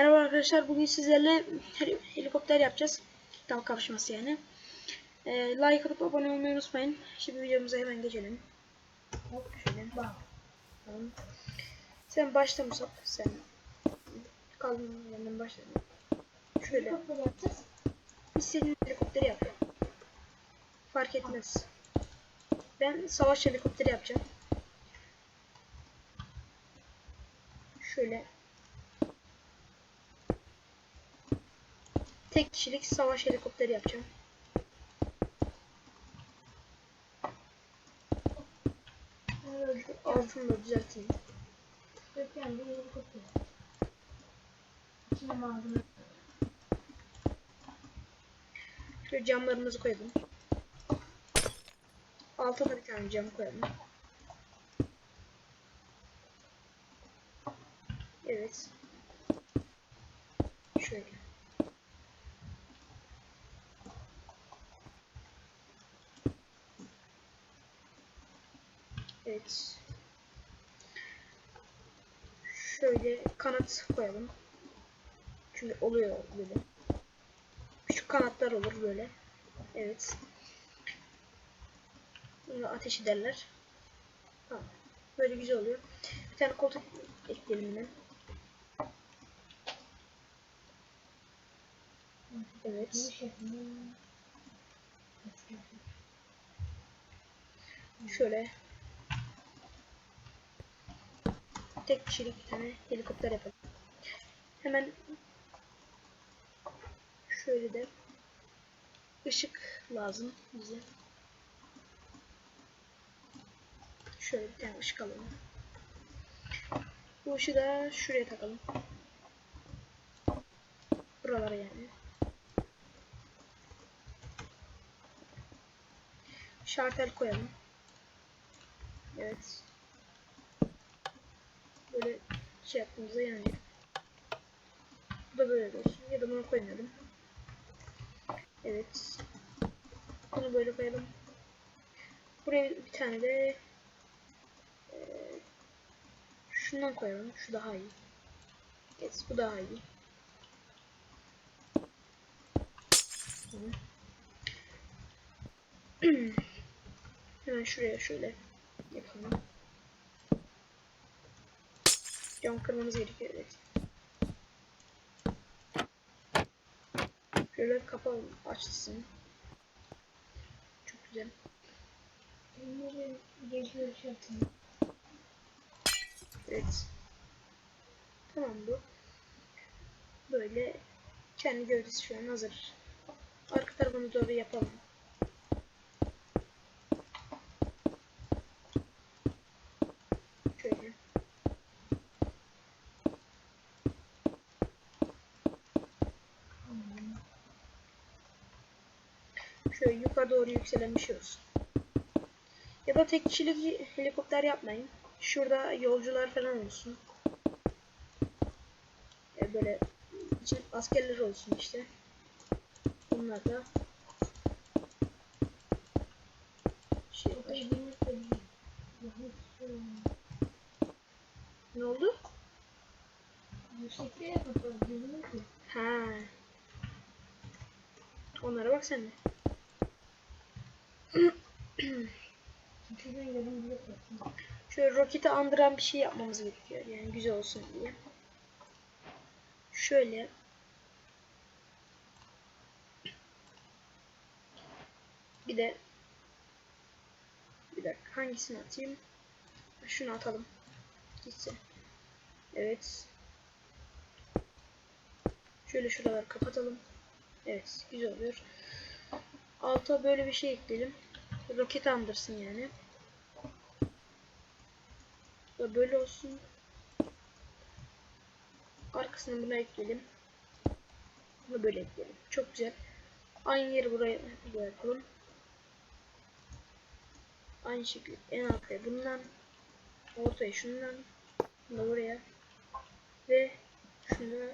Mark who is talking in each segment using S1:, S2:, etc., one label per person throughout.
S1: Merhaba arkadaşlar. Bugün sizlerle heli- helikopter yapacağız. Dal kapışması yani. Ee, like atıp abone olmayı unutmayın. Şimdi videomuza hemen geçelim. Hop şöyle. Tamam. Sen başla Musab. Sen kaldın yanından başla. Şöyle. İstediğin helikopteri yap. Fark etmez. Ben savaş helikopteri yapacağım. Şöyle. Tek kişilik savaş helikopteri yapacağım. Altını da düzelteyim.
S2: Döken bir helikopter. İçine malzeme.
S1: Şöyle camlarımızı koyalım. Altına bir tane cam koyalım. Evet. Şöyle. Evet. Şöyle kanat koyalım. Çünkü oluyor böyle. Küçük kanatlar olur böyle. Evet. Bunu ateş ederler. Tamam. Böyle güzel oluyor. Bir tane koltuk ekleyelim yine. Evet. Şöyle. Tek kişilik bir tane helikopter yapalım. Hemen şöyle de ışık lazım bize. Şöyle bir tane ışık alalım. Bu ışığı da şuraya takalım. Buralara yani. Şartel koyalım. Evet. Böyle şey yaptığımızda yanacak. Bu da böyle olsun. Ya da bunu koymayalım. Evet. Bunu böyle koyalım. Buraya bir tane de eee, şundan koyalım. Şu daha iyi. Evet, bu daha iyi. Hemen şuraya şöyle yapalım. Cam kırmamız gerekiyor evet. Şöyle kapalı açsın. Çok güzel.
S2: Şartını.
S1: Evet. Tamam bu. Böyle kendi gövdesi şu an hazır. Arka tarafını doğru yapalım. Şöyle. Şöyle yukarı doğru yükselen bir olsun. Ya da tek kişilik helikopter yapmayın. Şurada yolcular falan olsun. E böyle askerler olsun işte. Bunlar da şey Ne oldu? Ha. Onlara bak sen de.
S2: Şuradan yarım blok yaptım.
S1: Şöyle roketi andıran bir şey yapmamız gerekiyor. Yani güzel olsun diye. Şöyle. Bir de bir dakika hangisini atayım? Şunu atalım. Gitsin. Evet. Şöyle şuraları kapatalım. Evet, güzel oluyor. Alta böyle bir şey ekleyelim. Roket andırsın yani. Böyle olsun. Arkasına bunu ekleyelim. Bunu böyle ekleyelim. Çok güzel. Aynı yeri buraya yapalım. Aynı şekilde en arkaya bundan ortaya şundan bunu buraya ve şunu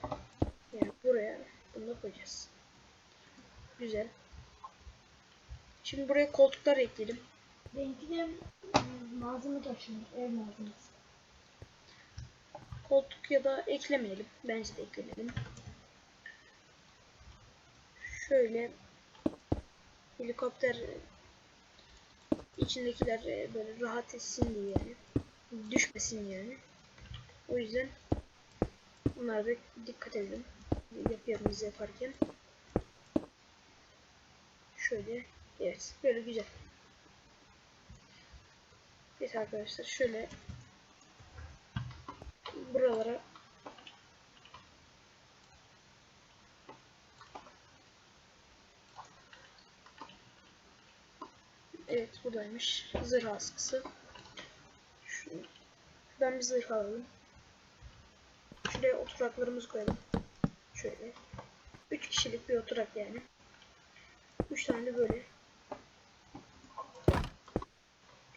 S1: yani buraya bunu da koyacağız. Güzel. Şimdi buraya koltuklar ekleyelim.
S2: Benimki de e, malzeme taşıyor. Ev malzemesi.
S1: Koltuk ya da eklemeyelim. Bence de eklemeyelim. Şöyle helikopter içindekiler e, böyle rahat etsin diye yani. Düşmesin yani. O yüzden bunlara da dikkat edelim. Yapıyorum yaparken. Şöyle. Evet. Böyle güzel. Evet arkadaşlar şöyle buralara Evet buradaymış. Zırh askısı. Şuradan bir zırh alalım. Şuraya oturaklarımızı koyalım. Şöyle. 3 kişilik bir oturak yani. 3 tane de böyle.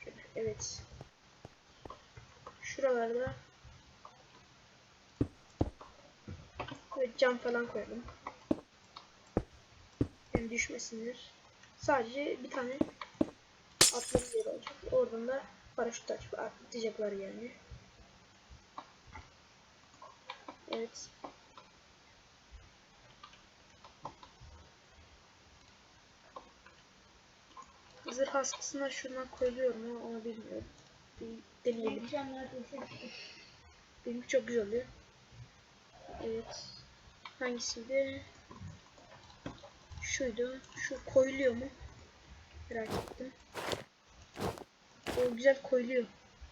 S1: Şöyle, Evet. Şuralarda böyle cam falan koyalım. Yani düşmesinler. Sadece bir tane atları yeri olacak. Oradan da paraşüt açıp atlayacaklar yani. Evet. Zırh askısına şundan koyuluyor mu onu bilmiyorum. Bir deneyelim. Benimki çok güzel oluyor. Evet. Hangisiydi? Şuydu. Şu koyuluyor mu? Merak ettim. O güzel koyuluyor.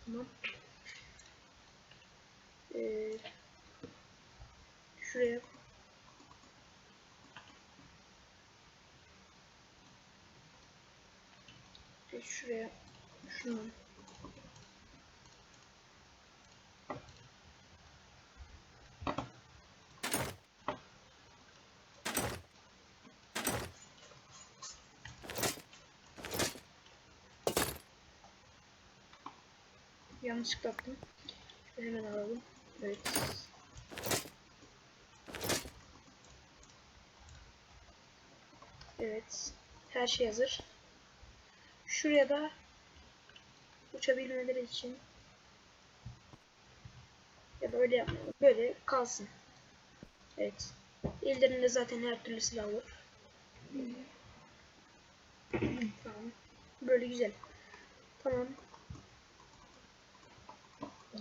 S1: Tamam. Ee, şuraya Ee, şuraya şunu yanlışlıkla attım. Hemen alalım. Evet. Evet. Her şey hazır. Şuraya da uçabilmeleri için ya da öyle yapmayalım. Böyle kalsın. Evet. Ellerinde zaten her türlü silah var. tamam. Böyle güzel. Tamam.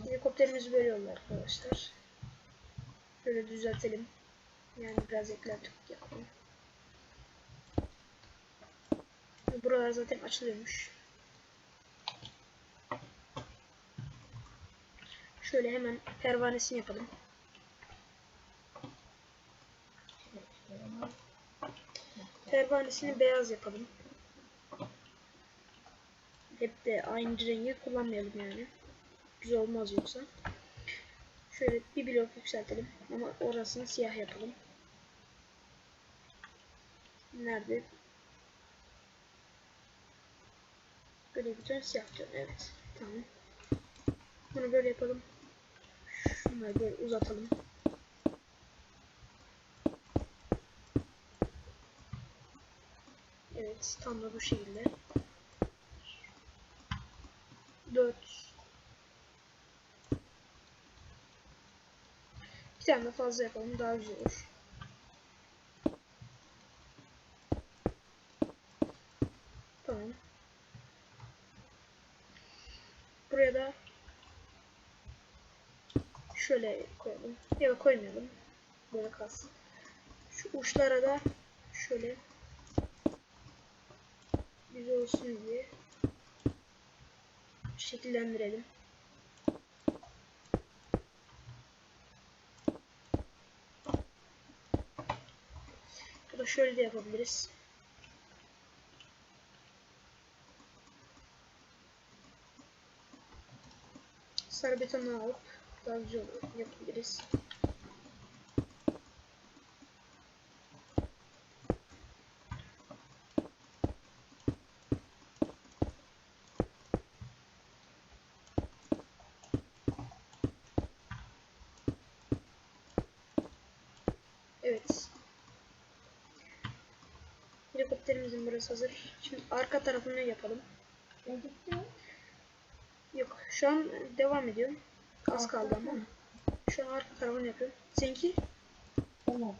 S1: Helikopterimizi böyle yollar arkadaşlar. Şöyle düzeltelim. Yani biraz eklentik yapalım. Buralar zaten açılıyormuş. Şöyle hemen pervanesini yapalım. Pervanesini beyaz yapalım. Hep de aynı rengi kullanmayalım yani. Güzel olmaz yoksa. Şöyle bir blok yükseltelim ama orasını siyah yapalım. Nerede? Böyle bir tane siyah. Evet. Tamam. Bunu böyle yapalım. Şunları böyle uzatalım. Evet. Tam da bu şekilde. 4 Bir tane de fazla yapalım. Daha güzel olur. Tamam. Buraya da şöyle koyalım. Ya da koymayalım. Böyle kalsın. Şu uçlara da şöyle güzel olsun diye şekillendirelim. Bu da şöyle de yapabiliriz. Sarı betonu alıp daha güzel yapabiliriz. Evet. Helikopterimizin burası hazır. Şimdi arka tarafını yapalım.
S2: Gözüktü mü?
S1: Şu an devam ediyorum. Az kaldı ama. şu an arka tarafını yapıyorum. Seninki?
S2: Tamam.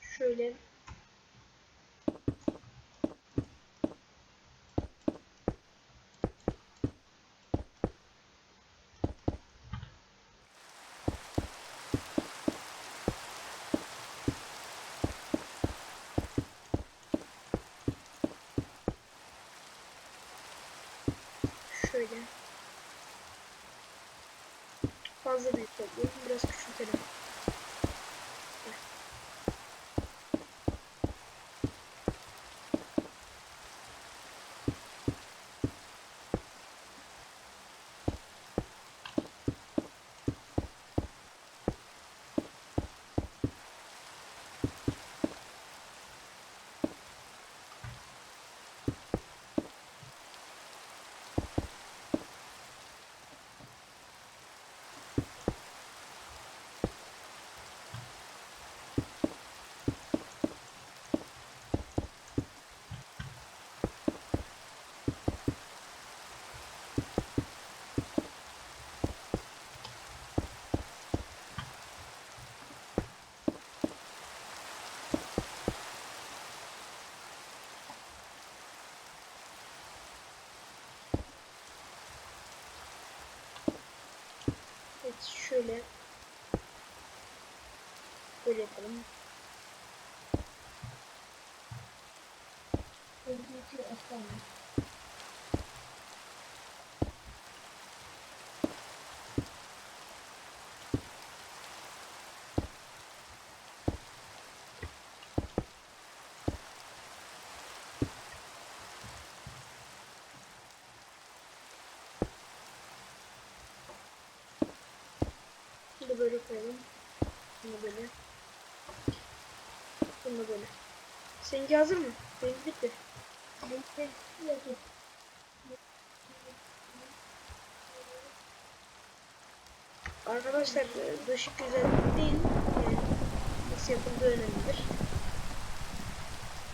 S1: Şöyle. Şöyle. Fazla büyük oldu. Biraz küçültelim. Evet şöyle böyle yapalım.
S2: Öldürücü aslan.
S1: Bunu böyle koyalım. Bunu böyle. Bunu böyle. Seninki hazır mı? Benimki bitti.
S2: Bekle. Bekle.
S1: Arkadaşlar e, dışı güzel değil. Yani nasıl yapıldığı önemlidir.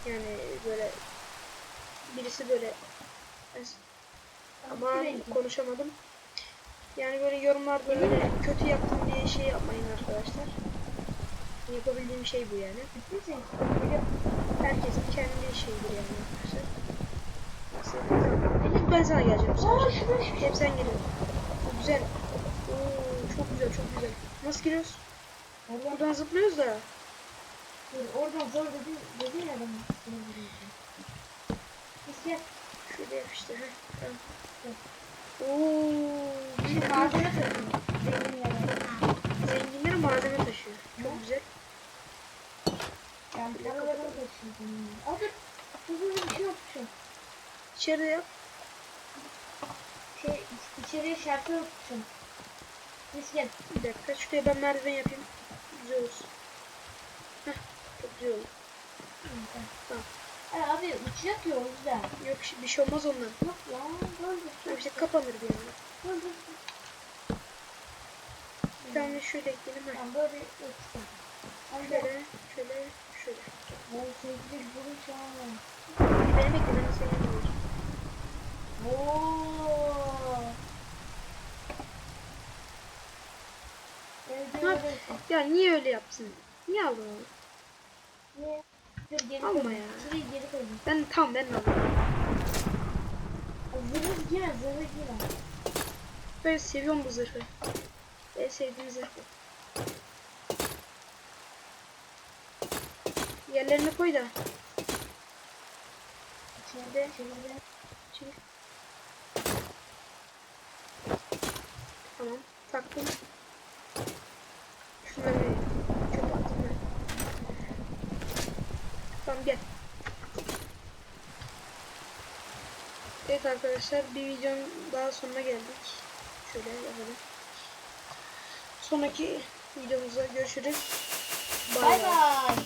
S1: Yani böyle birisi böyle ama konuşamadım. Yani böyle yorumlarda öyle kötü yaptım diye şey yapmayın arkadaşlar. Yapabildiğim şey bu yani. Böyle herkesin kendi şeyidir yani arkadaşlar. Elif ben sana geleceğim.
S2: şurada.
S1: Hep sen geliyorsun. Güzel. Oo, çok güzel çok güzel. Nasıl giriyoruz?
S2: Oradan,
S1: Buradan zıplıyoruz da.
S2: dur, oradan zor dedi, dedi ya adam. Gel.
S1: Şöyle yap işte. Heh, tamam.
S2: Dur.
S1: Oo,
S2: Şimdi malzeme taşıyor. Zengin yalan.
S1: Zenginler malzeme taşıyor. Çok güzel.
S2: Yani. Aa dur. Dur dur dur, bir şey yapmışım.
S1: İçeride yap.
S2: Şey içeriye şarkı yapmışım. Biz gel.
S1: Bir dakika. Şuraya ben merdiven yapayım. Güzel olsun. Heh, çok güzel oldu. Tamam.
S2: Abi uçacak ya o yüzden.
S1: Yok bir şey olmaz ondan.
S2: Yok.
S1: Ya işte kapanır bir anda. Tane şöyle ekleyelim.
S2: Tamam böyle gel.
S1: Şöyle, şöyle, şöyle.
S2: Ben sevgili bunu şu an.
S1: Beni bekle ben de seni yapayım.
S2: Ooo.
S1: Ha. Ya niye öyle yapsın? Niye aldın onu?
S2: Niye? Dur geri
S1: Alma ya.
S2: Şurayı geri koyayım.
S1: Ben tam ben alayım.
S2: Zırhı giyme, zırhı giyme.
S1: Ben seviyorum bu zırhı. En sevdiğim zırh bu. Yerlerine koy da.
S2: İçeride, içeride.
S1: Şimdi. Tamam. Taktım. Şunları. Çöp attım ben. Tamam gel. Evet arkadaşlar bir videonun daha sonuna geldik. Şöyle yapalım. Sonraki videomuzda görüşürüz.
S2: Bay bay.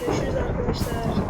S1: Görüşürüz arkadaşlar.